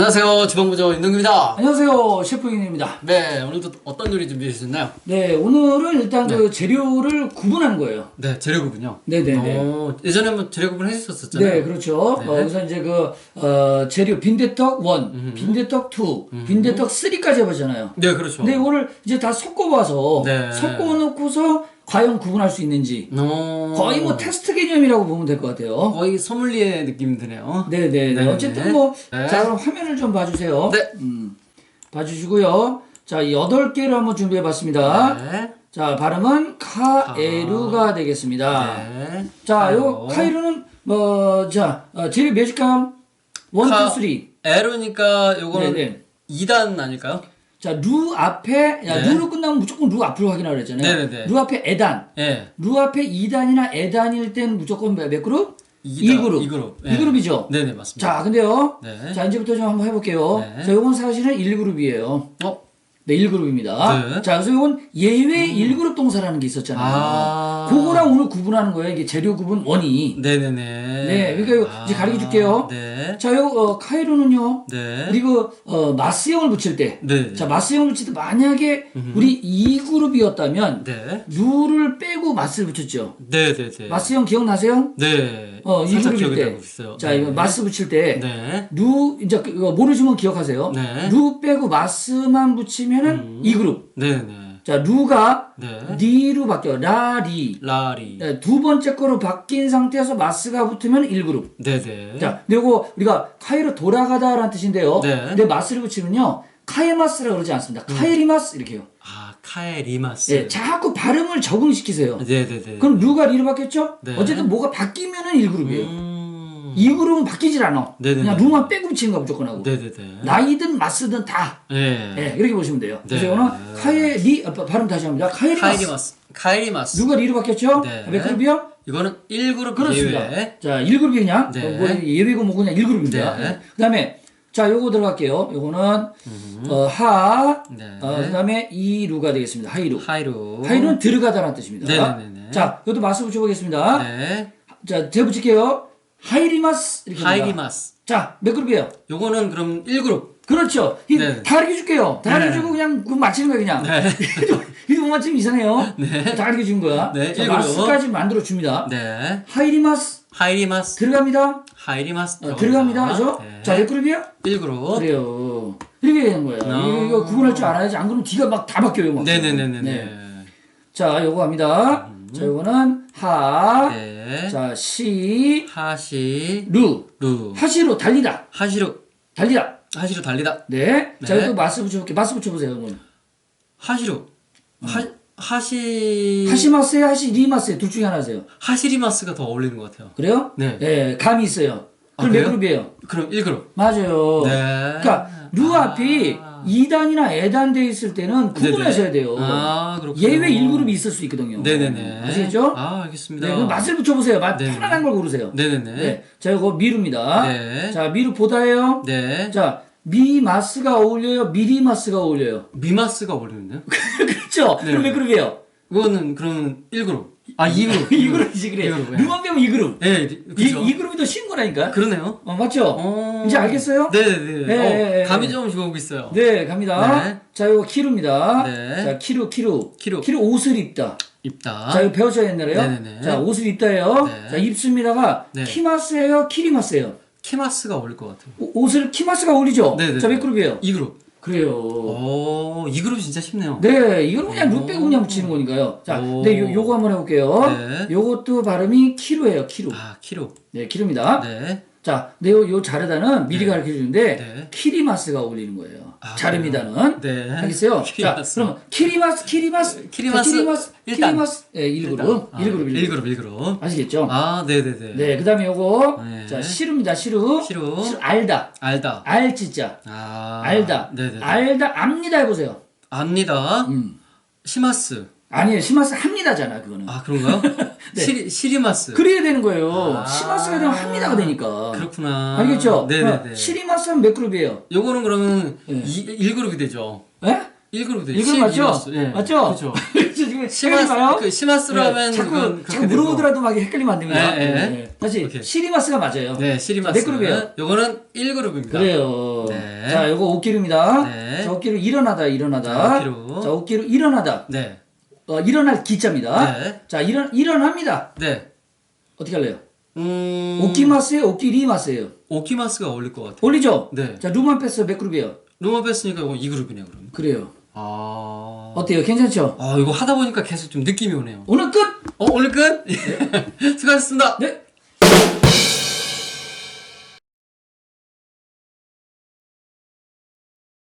안녕하세요. 주방부장 윤동규입니다. 안녕하세요 셰프인입니다. 네, 오늘도 어떤 요리 준비해 주셨나요? 네 오늘은 일단 그 재료를 구분하는 거예요. 네, 재료 구분요. 네네네. 어, 예전에 한번 재료 구분 해주셨었잖아요. 네 그렇죠. 네. 어, 그래서 이제 그 어, 재료 빈대떡 1, 빈대떡 2, 빈대떡 3까지 해봤잖아요. 네, 그렇죠. 근데 이거를 이제 다 섞어봐서 네. 섞어놓고서 과연 구분할 수 있는지 어, 거의 뭐 테스트 개념이라고 보면 될 것 같아요. 거의 소믈리에 느낌 드네요. 네네네. 네 네. 어쨌든 뭐, 네. 자, 그럼 화면을 좀 봐주세요. 네. 음, 봐주시고요. 자, 여덟 개를 한번 준비해 봤습니다. 네. 자, 발음은 카에루가 되겠습니다. 네. 자, 요 카이루는 뭐, 자, 어, 재료 몇일까요? 원, 카- 투, 쓰리. 에로니까 요거는 네네. 2단 아닐까요? 자, 루 앞에, 야, 네. 루로 끝나면 무조건 루 앞으로 확인하라 그랬잖아요. 네네네. 루 앞에 에단. 예. 루 앞에 2단이나 에단일 땐 무조건 몇, 몇 그룹? 이단, 2그룹. 이 그룹. 이 그룹이죠? 네네, 맞습니다. 자, 근데요. 네. 자, 이제부터 좀 한번 해볼게요. 네. 자, 요건 사실은 1그룹이에요. 어? 네, 1그룹입니다. 네. 자, 그래서 이건 예외 1그룹 동사라는 게 있었잖아요. 아. 그거랑 오늘 구분하는 거예요. 이게 재료 구분 원이. 네네네. 네, 그러니까 이거 이제 가르쳐 줄게요. 네. 자, 요 어, 카이로는요. 네. 그리고 어, 마스형을 붙일 때. 네. 자, 마스형을 붙일 때 만약에 우리 2 그룹이었다면 네. 루를 빼고 마스를 붙였죠. 네 네 네. 마스형 기억나세요? 네. 어, 살짝 2그룹일 기억이 때. 자, 네. 이거 마스 붙일 때 네. 루 이제 그- 모르시면 기억하세요. 네. 루 빼고 마스만 붙이면은 2그룹. 네 네. 자, 루가 네. 니로 바뀌어. 라리. 라리. 네, 두 번째 거로 바뀐 상태에서 마스가 붙으면 1그룹. 네네. 자, 이거 우리가 카이로 돌아가다라는 뜻인데요. 네. 근데 마스를 붙이면요. 카에마스라고 그러지 않습니다. 카에리마스 이렇게 해요. 아, 카에리마스. 예, 자꾸 발음을 적응시키세요. 네네네. 그럼 루가 리로 바뀌었죠? 네. 어쨌든 뭐가 바뀌면은 1그룹이에요. 음. 2그룹은 바뀌질 않아. 네네네. 그냥 루만 빼고 붙이는 거 무조건 하고. 네네네. 나이든 마스든 다. 네. 예, 이렇게 보시면 돼요. 그래서 네. 이거는 카에리, 아, 발음 다시 합니다. 카에리마스. 카에리마스. 카에리마스. 누가 리로 바뀌었죠? 네. 몇 그룹이요? 이거는 1그룹 그렇습니다. 예외. 자, 1그룹이 그냥, 네. 어, 뭐 예외고 뭐고 그냥 1그룹입니다. 네. 그 다음에, 자, 요거 들어갈게요. 요거는, 어, 하, 네. 어, 그 다음에 이루가 되겠습니다. 하이루. 하이루. 하이루는 들어가다라는 뜻입니다. 네네네네. 자, 이것도 마스 붙여보겠습니다. 네. 자, 제 붙일게요. 하이리마스. 이렇게. 하이리마스. 자, 몇 그룹이에요? 요거는 그럼 1그룹. 그렇죠. 이, 네. 다 가르쳐 줄게요. 다 가르쳐 네. 주고 그냥 그거 맞히는 거야, 그냥. 이거 못 맞히면 이상해요. 다 가르쳐 준 거야. 네, 자. 마스까지 만들어 줍니다. 네. 하이리마스. 하이리마스. 들어갑니다. 하이리마스. 어, 들어갑니다. 그죠? 네. 자, 몇 그룹이야? 1그룹. 그래요. 이렇게 되는 거예요. 어. 이거, 이거 구분할 줄 알아야지. 안 그러면 뒤가 막 다 바뀌어요. 막. 네네네네. 네. 자, 요거 합니다. 자, 요거는 하. 네. 자, 시. 하시. 루. 루. 하시로 달리다. 하시로. 달리다. 하시로 달리다. 네. 자, 네. 이거 마스 붙여볼게요. 마스 붙여보세요. 여러분. 하시로. 하, 하시. 하시마스에 하시리마스에 둘 중에 하나 하세요. 하시리마스가 더 어울리는 것 같아요. 그래요? 네. 예, 감이 있어요. 아, 그럼 몇 그래요? 그룹이에요? 그럼 1그룹. 맞아요. 네. 그러니까 루 앞이 2단이나 에단 돼 있을 때는 구분하셔야 돼요. 아, 그렇군요. 예외 1그룹이 있을 수 있거든요. 네네네. 아시겠죠? 아, 알겠습니다. 네, 그럼 맛을 붙여보세요. 맛 네네. 편안한 걸 고르세요. 네네네. 네. 자, 이거 미루입니다. 네. 자, 미루 보다예요. 네. 자, 미마스가 어울려요? 미리마스가 어울려요? 미마스가 어울리는데요? 그렇죠? 네. 그럼 몇 그룹이에요? 그거는 그러면 1그룹. 아, 2그룹. 2그룹 이지, 그래. 이 그룹, 네. 루만 빼면 2그룹. 네, 이, 그죠. 이 그룹이 더 쉬운 거라니까? 그러네요. 어, 맞죠? 어. 이제 알겠어요? 네네네. 네, 어, 네, 감이 네. 조금씩 오고 있어요. 네, 갑니다. 네. 자, 이거 키루입니다. 네. 자, 키루, 키루. 키루. 키루 옷을 입다. 입다. 자, 이거 배웠죠, 옛날에요? 네네네. 자, 옷을 입다예요. 네. 자, 입습니다가 네. 키마스예요, 키리마스예요? 키마스가 어울릴 것 같아요. 오- 옷을 키마스가 어울리죠? 네네. 자, 몇 그룹이에요? 2그룹. 그래요. 오, 2그룹 진짜 쉽네요. 네, 이건 그냥 루 빼고 그냥 붙이는 거니까요. 자, 오. 네, 요, 요거 한번 해볼게요. 네. 요것도 발음이 키루예요, 키루. 아, 키로. 네, 키루입니다. 네. 자, 네, 요, 요 자르다는 미리 네. 가르쳐 주는데, 네. 키리마스가 어울리는 거예요. 아, 자르미다는. 네. 알겠어요? 키리마스. 자, 그럼 키리마스, 키리마스, 키리마스, 자, 키리마스, 일단. 키리마스, 예, 1그룹, 1그룹, 1그룹. 1그룹, 1그룹. 아시겠죠? 아, 네 네 네. 네, 그 다음에 요거, 네. 자, 시루입니다, 시루. 시루. 알다. 알다. 알지자. 아. 알다. 네 네. 알다, 압니다 해 보세요. 압니다. 음. 시마스. 아니에요, 시마스 합니다잖아, 그거는. 아, 그런가요? 네. 시리, 시리마스. 그래야 되는 거예요. 아. 시마스가 되면 합니다가 되니까. 그렇구나. 알겠죠? 네네네. 어, 시리마스는 몇 그룹이에요? 요거는 그러면 네. 이 1그룹이 되죠. 예? 1그룹 이거 맞죠? 예. 맞죠? 그렇죠. 그래서 지금 시마스? 그 시마스로 하면 네, 자꾸 자꾸. 물어보더라도 막 헷갈리면 안 됩니다. 네, 네. 네. 다시 오케이. 시리마스가 맞아요. 네, 시리마스. 몇 그룹이에요? 요거는 1그룹입니다. 그래요. 네. 자, 요거 옷기루입니다. 네. 자, 옷기루 일어나다 일어나다. 자, 옷기루. 자, 옷기루 일어나다. 네. 어, 일어날 기자입니다. 네. 자, 일어 일어납니다. 네. 어떻게 할래요? 음. 오키마스예요, 오키리마스예요. 오키마스가 어울릴 것 같아요. 올리죠? 네. 자, 루만 패스 몇 그룹이에요? 로마 패스니까 이거 2그룹이네요, 그럼. 그래요. 아. 어때요? 괜찮죠? 아, 이거 하다 보니까 계속 좀 느낌이 오네요. 오늘 끝! 어, 오늘 끝? 수고하셨습니다. 네.